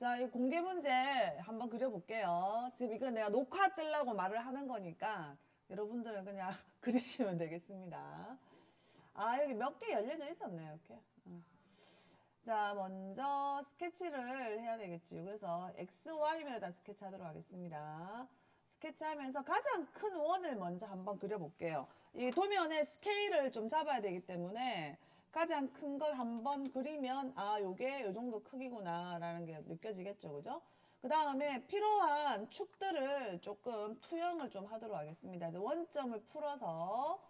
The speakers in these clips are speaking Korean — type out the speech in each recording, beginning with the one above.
자, 이 공개 문제 한번 그려볼게요. 지금 이거 내가 녹화 뜨려고 말을 하는 거니까 여러분들은 그냥 그리시면 되겠습니다. 아, 여기 몇 개 열려져 있었네요, 이렇게. 어. 자, 먼저 스케치를 해야 되겠죠. 그래서 X, Y면에다 스케치 하도록 하겠습니다. 스케치 하면서 가장 큰 원을 먼저 한번 그려볼게요. 이 도면의 스케일을 좀 잡아야 되기 때문에 가장 큰 걸 한번 그리면 아, 요게 요 정도 크기구나 라는 게 느껴지겠죠. 그죠? 그 다음에 필요한 축들을 조금 투영을 좀 하도록 하겠습니다. 원점을 풀어서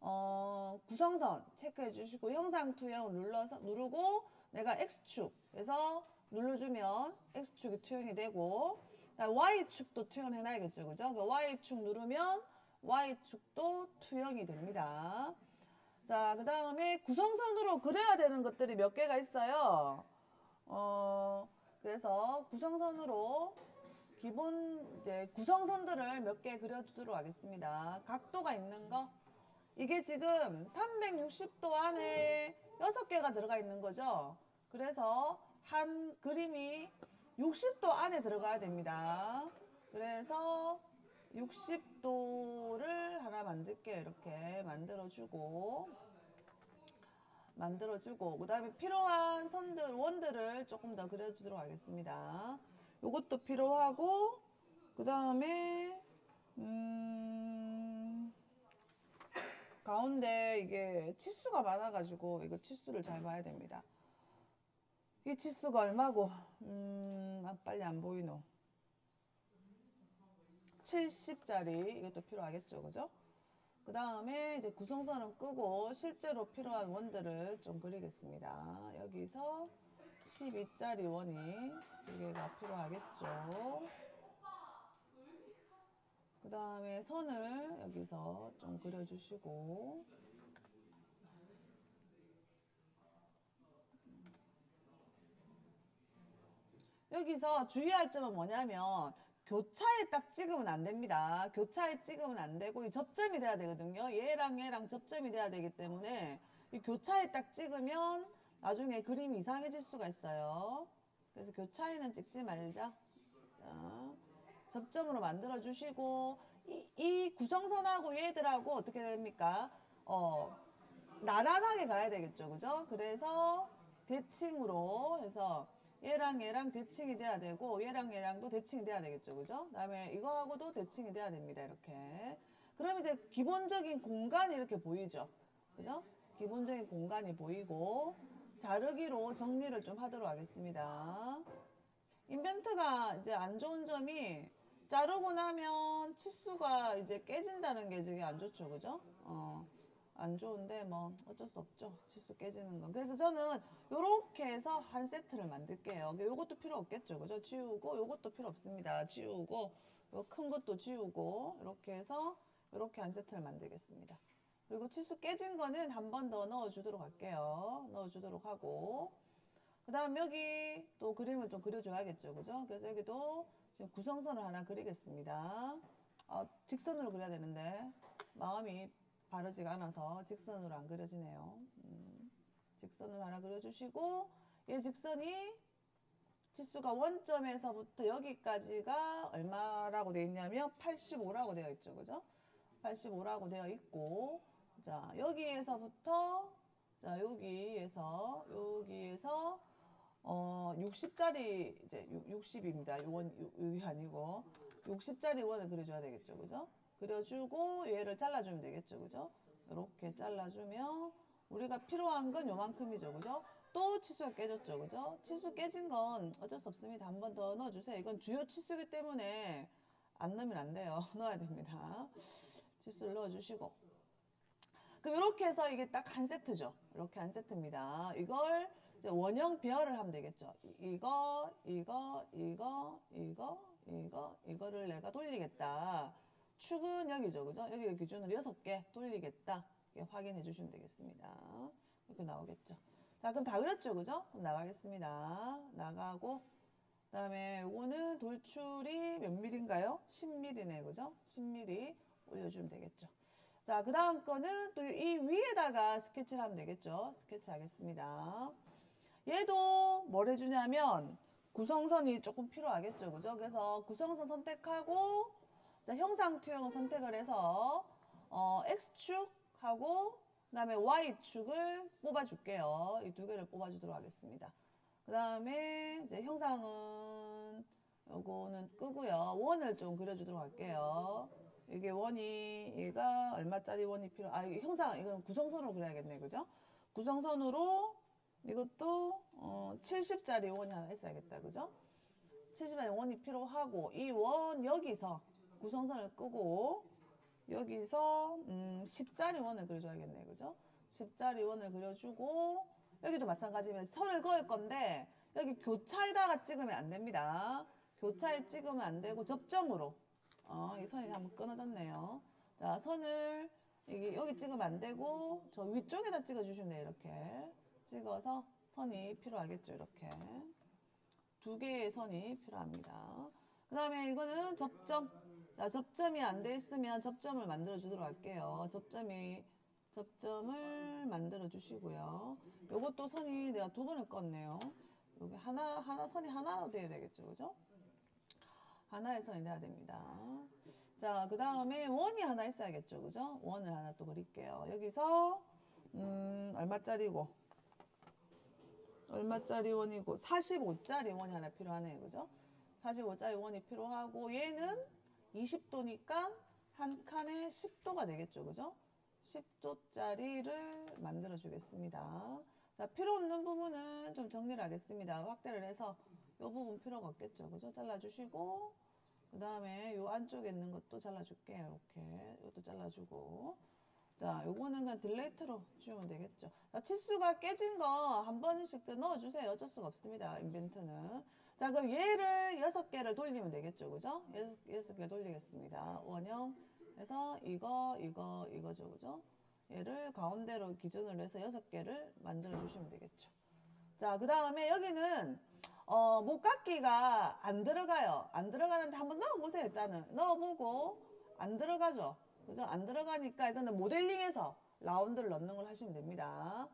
어, 구성선 체크해 주시고 형상 투영을 눌러서 누르고 내가 X축에서 눌러주면 X축이 투영이 되고 Y축도 투영을 해놔야겠죠. 그죠? 그 Y축 누르면 Y축도 투영이 됩니다. 자, 그 다음에 구성선으로 그려야 되는 것들이 몇 개가 있어요. 어, 그래서 구성선으로 기본 이제 구성선들을 몇 개 그려주도록 하겠습니다. 각도가 있는 거. 이게 지금 360도 안에 6개가 들어가 있는 거죠. 그래서 한 그림이 60도 안에 들어가야 됩니다. 그래서 60도를 하나 만들게요. 이렇게 만들어주고 만들어주고 그 다음에 필요한 선들 원들을 조금 더 그려주도록 하겠습니다. 요것도 필요하고 그 다음에 음 가운데 이게 치수가 많아 가지고 이거 치수를 잘 봐야 됩니다. 이 치수가 얼마고? 음, 아, 빨리 안 보이노. 70짜리 이것도 필요하겠죠, 그죠? 그 다음에 이제 구성선을 끄고 실제로 필요한 원들을 좀 그리겠습니다. 여기서 12짜리 원이 두 개가 필요하겠죠. 그 다음에 선을 여기서 좀 그려주시고 여기서 주의할 점은 뭐냐면 교차에 딱 찍으면 안 됩니다. 교차에 찍으면 안 되고 이 접점이 돼야 되거든요. 얘랑 얘랑 접점이 돼야 되기 때문에 이 교차에 딱 찍으면 나중에 그림이 이상해질 수가 있어요. 그래서 교차에는 찍지 말자. 자, 접점으로 만들어 주시고 이, 이 구성선하고 얘들하고 어떻게 됩니까? 어, 나란하게 가야 되겠죠. 그죠? 그래서 대칭으로 해서 얘랑 얘랑 대칭이 돼야 되고 얘랑 얘랑도 대칭이 돼야 되겠죠. 그죠? 그다음에 이거하고도 대칭이 돼야 됩니다. 이렇게. 그럼 이제 기본적인 공간이 이렇게 보이죠. 그죠? 기본적인 공간이 보이고 자르기로 정리를 좀 하도록 하겠습니다. 인벤트가 이제 안 좋은 점이 자르고 나면 치수가 이제 깨진다는 게 되게 안 좋죠. 그죠? 어. 안 좋은데 뭐 어쩔 수 없죠. 치수 깨지는 건. 그래서 저는 요렇게 해서 한 세트를 만들게요. 요것도 필요 없겠죠. 그죠? 지우고 요것도 필요 없습니다. 지우고 요 큰 것도 지우고 이렇게 해서 이렇게 한 세트를 만들겠습니다. 그리고 치수 깨진 거는 한 번 더 넣어 주도록 할게요. 넣어 주도록 하고 그 다음 여기 또 그림을 좀 그려줘야겠죠. 그죠? 그래서 여기도 지금 구성선을 하나 그리겠습니다. 아, 직선으로 그려야 되는데 마음이 바르지가 않아서 직선으로 안 그려지네요. 음, 직선을 하나 그려주시고 이 직선이 치수가 원점에서부터 여기까지가 얼마라고 되어 있냐면 85라고 되어 있죠. 그죠? 85라고 되어 있고 자 여기에서부터 자 여기에서 여기에서 어 60짜리 이제 60입니다. 원 여기 아니고 60짜리 원을 그려줘야 되겠죠. 그죠? 그려주고 얘를 잘라주면 되겠죠. 그죠? 이렇게 잘라주면 우리가 필요한 건 요만큼이죠. 그죠? 또 치수가 깨졌죠. 그죠? 치수 깨진 건 어쩔 수 없습니다. 한 번 더 넣어주세요. 이건 주요 치수기 때문에 안 넣으면 안 돼요. 넣어야 됩니다. 치수를 넣어주시고. 그럼 이렇게 해서 이게 딱 한 세트죠. 이렇게 한 세트입니다. 이걸 원형 배열을 하면 되겠죠. 이- 이거, 이거, 이거, 이거, 이거, 이거를 내가 돌리겠다. 축은 여기죠. 그죠? 여기를 기준으로 여섯 개 돌리겠다. 이렇게 확인해 주시면 되겠습니다. 이렇게 나오겠죠. 자, 그럼 다 그렸죠. 그죠? 그럼 나가겠습니다. 나가고, 그 다음에 요거는 돌출이 몇 밀인가요? 10밀이네. 그죠? 10밀이 올려주면 되겠죠. 자, 그 다음 거는 또 이 위에다가 스케치를 하면 되겠죠. 스케치 하겠습니다. 얘도 뭘 해주냐면 구성선이 조금 필요하겠죠. 그죠? 그래서 구성선 선택하고 자, 형상 투영을 선택을 해서 어, X축하고 그 다음에 Y축을 뽑아 줄게요. 이 두 개를 뽑아 주도록 하겠습니다. 그 다음에 이제 형상은 요거는 끄고요. 원을 좀 그려 주도록 할게요. 이게 원이 얘가 얼마짜리 원이 필요 아, 이거 형상 이건 구성선으로 그려야겠네. 그죠? 구성선으로 이것도 어, 70짜리 원이 하나 있어야겠다. 그죠? 70짜리 원이 필요하고 이 원 여기서 구성선을 끄고 여기서 음, 10짜리 원을 그려줘야겠네. 그죠? 10짜리 원을 그려주고 여기도 마찬가지면 선을 그을 건데 여기 교차에다가 찍으면 안 됩니다. 교차에 찍으면 안 되고 접점으로 어, 이 선이 한번 끊어졌네요. 자, 선을 여기, 여기 찍으면 안 되고 저 위쪽에다 찍어주시면 돼요. 이렇게 찍어서 선이 필요하겠죠. 이렇게 두 개의 선이 필요합니다. 그 다음에 이거는 접점. 자, 접점이 안 돼 있으면 접점을 만들어 주도록 할게요. 접점이 접점을 만들어 주시고요. 요것도 선이 내가 두 번을 껐네요. 여기 하나 하나 선이 하나로 돼야 되겠죠, 그죠? 하나의 선이 돼야 됩니다. 자, 그 다음에 원이 하나 있어야겠죠, 그죠? 원을 하나 또 그릴게요. 여기서 음 얼마짜리고? 얼마짜리 원이고 45짜리 원이 하나 필요하네요, 그죠? 45짜리 원이 필요하고 얘는 20도니까 한 칸에 10도가 되겠죠, 그죠? 10도짜리를 만들어 주겠습니다. 자, 필요 없는 부분은 좀 정리를 하겠습니다. 확대를 해서 이 부분 필요가 없겠죠, 그죠? 잘라주시고 그 다음에 요 안쪽에 있는 것도 잘라줄게요, 이렇게 이것도 잘라주고 자, 요거는 그냥 딜레이트로 주면 되겠죠. 자, 치수가 깨진 거 한 번씩 더 넣어주세요. 어쩔 수가 없습니다. 인벤트는. 자, 그럼 얘를 여섯 개를 돌리면 되겠죠. 그죠? 여섯, 개 돌리겠습니다. 원형 해서 이거, 이거, 이거죠. 그죠? 얘를 가운데로 기준으로 해서 여섯 개를 만들어 주시면 되겠죠. 자, 그 다음에 여기는 어, 목깎이가 안 들어가요. 안 들어가는데 한번 넣어보세요. 일단은 넣어보고 안 들어가죠. 그죠? 안 들어가니까 이거는 모델링해서 라운드를 넣는 걸 하시면 됩니다.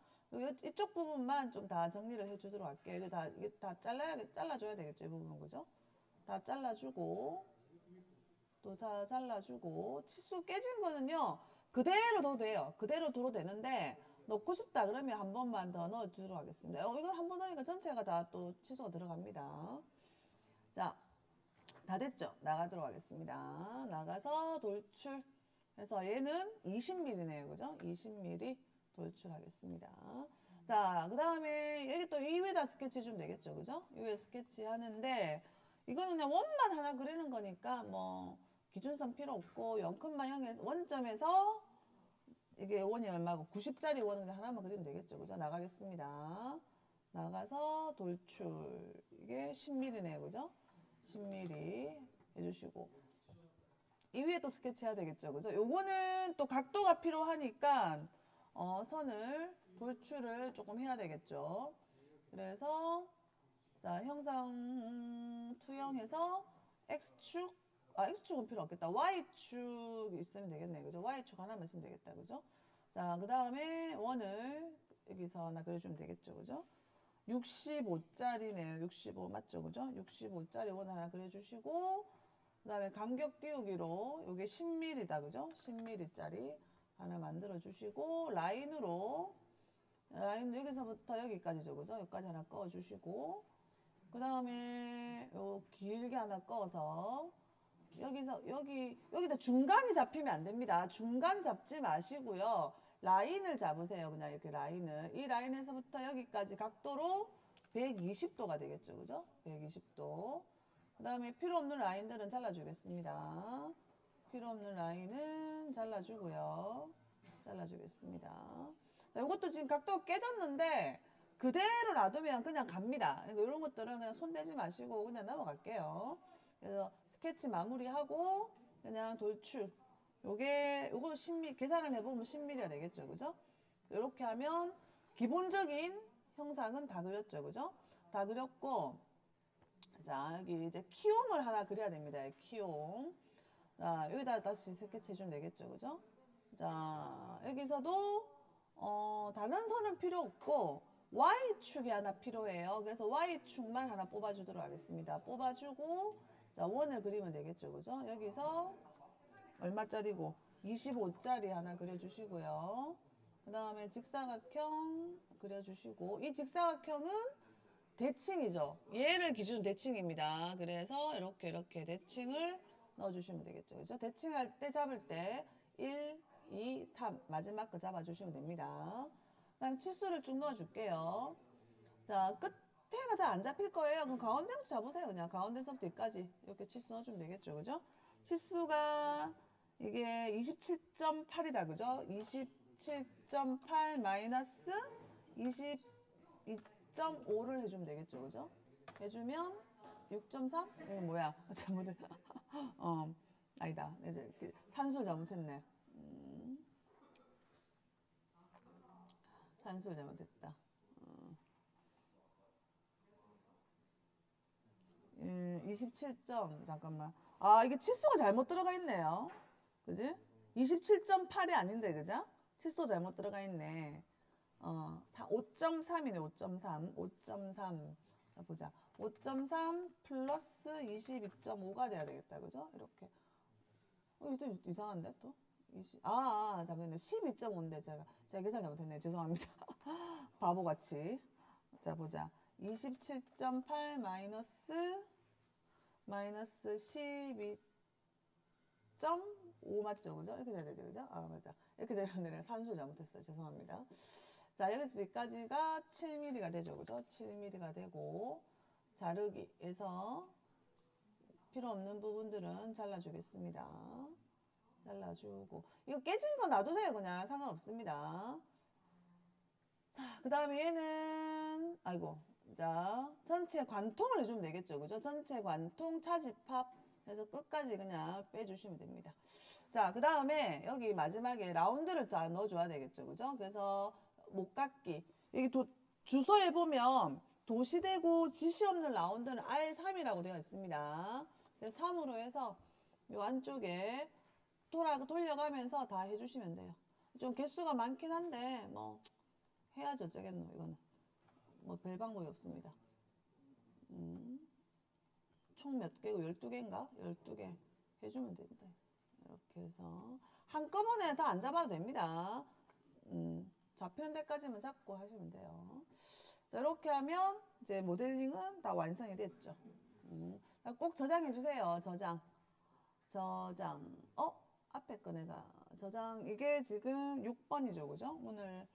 이쪽 부분만 좀 다 정리를 해주도록 할게요. 이거 다, 이게 다 잘라야, 잘라줘야 되겠죠. 이 부분은. 그죠? 다 잘라주고, 또 다 잘라주고, 치수 깨진 거는요, 그대로 둬도 돼요. 그대로 둬도 되는데, 넣고 싶다 그러면 한 번만 더 넣어주도록 하겠습니다. 어, 이거 한번 넣으니까 전체가 다또 치수가 들어갑니다. 자, 다 됐죠? 나가도록 하겠습니다. 나가서 돌출. 해서 얘는 20mm네요. 그죠? 20mm 돌출하겠습니다. 자, 그 다음에 여기 또이 위에다 스케치 해주면 되겠죠. 그죠? 이 위에 스케치 하는데 이거는 그냥 원만 하나 그리는 거니까 뭐 기준선 필요 없고 0,0에서 원점에서 이게 원이 얼마고 90짜리 원은 그냥 하나만 그리면 되겠죠. 그죠? 나가겠습니다. 나가서 돌출. 이게 10mm네요. 그죠? 10mm 해주시고 이 위에 또 스케치 해야 되겠죠. 그죠? 요거는 또 각도가 필요하니까 어, 선을 돌출을 조금 해야 되겠죠. 그래서 자, 형상 음, 투영해서 X축 아, X축은 필요 없겠다. Y축 있으면 되겠네. 그죠? Y축 하나만 있으면 되겠다. 그죠? 자, 그다음에 원을 여기서 하나 그려 주면 되겠죠. 그죠? 65짜리네요. 65 맞죠? 그죠? 65짜리 원 하나 그려 주시고 그 다음에 간격 띄우기로 요게 10mm다. 그죠? 10mm짜리 하나 만들어 주시고 라인으로 라인 여기서부터 여기까지죠. 그죠? 여기까지 하나 꺼 주시고 그 다음에 요 길게 하나 꺼서 여기서 여기 여기다 중간이 잡히면 안 됩니다. 중간 잡지 마시고요. 라인을 잡으세요. 그냥 이렇게 라인을 이 라인에서부터 여기까지 각도로 120도가 되겠죠. 그죠? 120도. 그 다음에 필요 없는 라인들은 잘라주겠습니다. 필요 없는 라인은 잘라주고요. 잘라주겠습니다. 자, 이것도 지금 각도가 깨졌는데 그대로 놔두면 그냥 갑니다. 그러니까 이런 것들은 그냥 손대지 마시고 그냥 넘어갈게요. 그래서 스케치 마무리하고 그냥 돌출. 요게 요거 10mm 계산을 해보면 10mm가 되겠죠, 그죠? 이렇게 하면 기본적인 형상은 다 그렸죠, 그죠? 다 그렸고 자 여기 이제 키움을 하나 그려야 됩니다. 키움. 자 여기다 다시 스케치 해주면 되겠죠, 그죠? 자 여기서도 어 다른 선은 필요 없고 Y축이 하나 필요해요. 그래서 Y축만 하나 뽑아주도록 하겠습니다. 뽑아주고, 자, 원을 그리면 되겠죠. 그죠? 여기서 얼마짜리고? 25짜리 하나 그려주시고요. 그 다음에 직사각형 그려주시고, 이 직사각형은 대칭이죠. 얘를 기준 대칭입니다. 그래서 이렇게 이렇게 대칭을 넣어주시면 되겠죠. 그죠? 대칭할 때 잡을 때 1, 2, 3 마지막 거 잡아주시면 됩니다. 그 다음에 치수를 쭉 넣어줄게요. 자, 끝에가 잘 안 잡힐 거예요. 그럼 가운데부터 잡으세요. 그냥 가운데서부터 여기까지 이렇게 치수 넣어주면 되겠죠. 그죠? 치수가 이게 27.8이다. 그죠? 27.8 마이너스 22.5를 해주면 되겠죠. 그죠? 해주면 6.3? 이거 뭐야? 잘못했다. 어, 아니다. 이제 그 산수를 잘못했네. 음. 산수를 잘못했다. 어. 음, 27점 잠깐만. 아 이게 치수가 잘못 들어가 있네요. 그지? 27.8이 아닌데 그죠? 치수 잘못 들어가 있네. 어, 5.3이네 5.3 5.3 자, 보자. 5.3 플러스 22.5가 돼야 되겠다. 그죠? 이렇게. 어, 이거 좀 이상한데 또? 20, 아, 아 잠깐만요. 12.5인데 제가 제가 계산 잘못했네 죄송합니다. 바보같이. 자 보자. 27.8 마이너스 마이너스 12.5 맞죠? 그죠? 이렇게 돼야 되죠. 그죠? 아 맞아. 이렇게 되면 내가 산수 잘못했어요. 죄송합니다 자, 여기서 여기까지가 7mm가 되죠. 그죠? 7mm가 되고, 자르기에서 필요 없는 부분들은 잘라주겠습니다. 잘라주고. 이거 깨진 거 놔두세요. 그냥 상관없습니다. 자, 그 다음에 얘는, 아이고, 자, 전체 관통을 해주면 되겠죠. 그죠? 전체 관통 차집합 해서 끝까지 그냥 빼주시면 됩니다. 자, 그 다음에 여기 마지막에 라운드를 다 넣어줘야 되겠죠. 그죠? 그래서 목깎기. 여기 도, 주소에 보면 도시되고 지시 없는 라운드는 R3이라고 되어 있습니다. 그래서 3으로 해서 요 안쪽에 돌아, 돌려가면서 다 해주시면 돼요. 좀 개수가 많긴 한데, 뭐, 해야죠. 어쩌겠노, 이거는. 뭐, 별 방법이 없습니다. 음, 총 몇 개고? 12개인가? 12개 해주면 됩니다. 이렇게 해서. 한꺼번에 다 안 잡아도 됩니다. 음, 잡히는 데까지만 잡고 하시면 돼요. 자, 이렇게 하면 이제 모델링은 다 완성이 됐죠. 음, 꼭 저장해 주세요. 저장. 저장. 어? 앞에 거 내가 저장. 이게 지금 6번이죠. 그죠? 오늘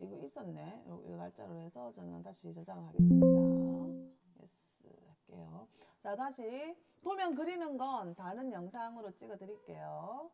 이거 있었네. 요, 요 날짜로 해서 저는 다시 저장을 하겠습니다. 예스 할게요. 자, 다시 도면 그리는 건 다른 영상으로 찍어 드릴게요.